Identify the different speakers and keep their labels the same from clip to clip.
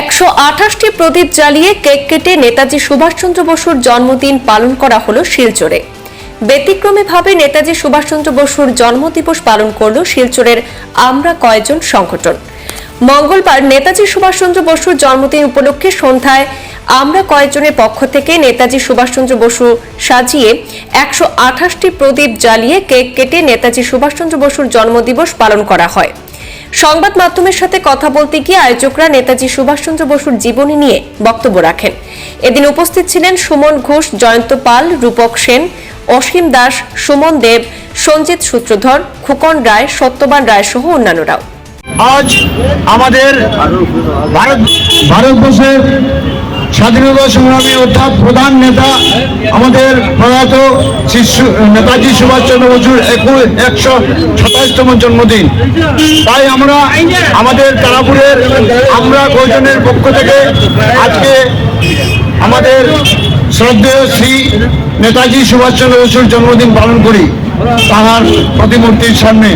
Speaker 1: একশো আঠাশটি প্রদীপ জ্বালিয়ে কেক কেটে নেতাজি সুভাষচন্দ্র বসুর জন্মদিন পালন করা হলো শিলচরে। ব্যতিক্রমীভাবে নেতাজি সুভাষচন্দ্র বসুর জন্মদিবস পালন করল শিলচরের আমরা কয়েকজন সংগঠন। মঙ্গলবার নেতাজি সুভাষচন্দ্র বসুর জন্মদিন উপলক্ষে সন্ধ্যায় আমরা কয়েকজনের পক্ষ থেকে নেতাজি সুভাষচন্দ্র বসু সাজিয়ে একশো আঠাশটি প্রদীপ জ্বালিয়ে কেক কেটে নেতাজি সুভাষচন্দ্র বসুর জন্মদিবস পালন করা হয়। সংবাদ মাধ্যমের সাথে কথা বলতে গিয়ে আয়োজকরা নেতাজি সুভাষচন্দ্র বসুর জীবনী নিয়ে বক্তব্য রাখেন। এদিন উপস্থিত ছিলেন সুমন ঘোষ, জয়ন্ত পাল, রূপক সেন, অসীম দাস, সুমন দেব, সঞ্জিত সূত্রধর, খুকন রায়, সত্যবান রায় সহ অন্যান্যরাও।
Speaker 2: আজ আমাদের ভারত ভারতবর্ষের স্বাধীনতা সংগ্রামী অর্থাৎ প্রধান নেতা আমাদের প্রয়াত শিশু, নেতাজি সুভাষচন্দ্র বসুর একুশ, একশো সাতাশতম জন্মদিন। তাই আমরা আমাদের তারাপুরের আমরা কয়জনের পক্ষ থেকে আজকে আমাদের শ্রদ্ধেয় শ্রী নেতাজি সুভাষচন্দ্র বসুর জন্মদিন পালন করি। তাহার প্রতিমূর্তির সামনে,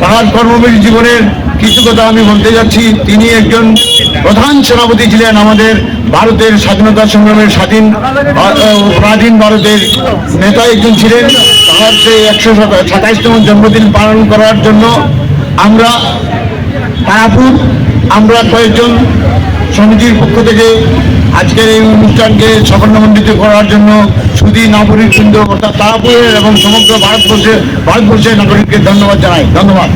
Speaker 2: তাহার কর্মবীর জীবনের কিছু কথা আমি বলতে যাচ্ছি। তিনি একজন প্রধান সেনাপতি ছিলেন আমাদের ভারতের স্বাধীনতা সংগ্রামের স্বাধীন স্বাধীন ভারতের নেতা একজন ছিলেন। তাহার সেই একশো সাতাইশতম জন্মদিন পালন করার জন্য আমরা তারাপুর, আমরা কয়েকজন সমিতির পক্ষ থেকে আজকের এই অনুষ্ঠানকে সাফল্যমণ্ডিত করার জন্য সুদী নাগরিক বৃন্দ অর্থাৎ তারাপুরের এবং সমগ্র ভারতবর্ষের ভারতবর্ষের নাগরিককে ধন্যবাদ জানাই। ধন্যবাদ।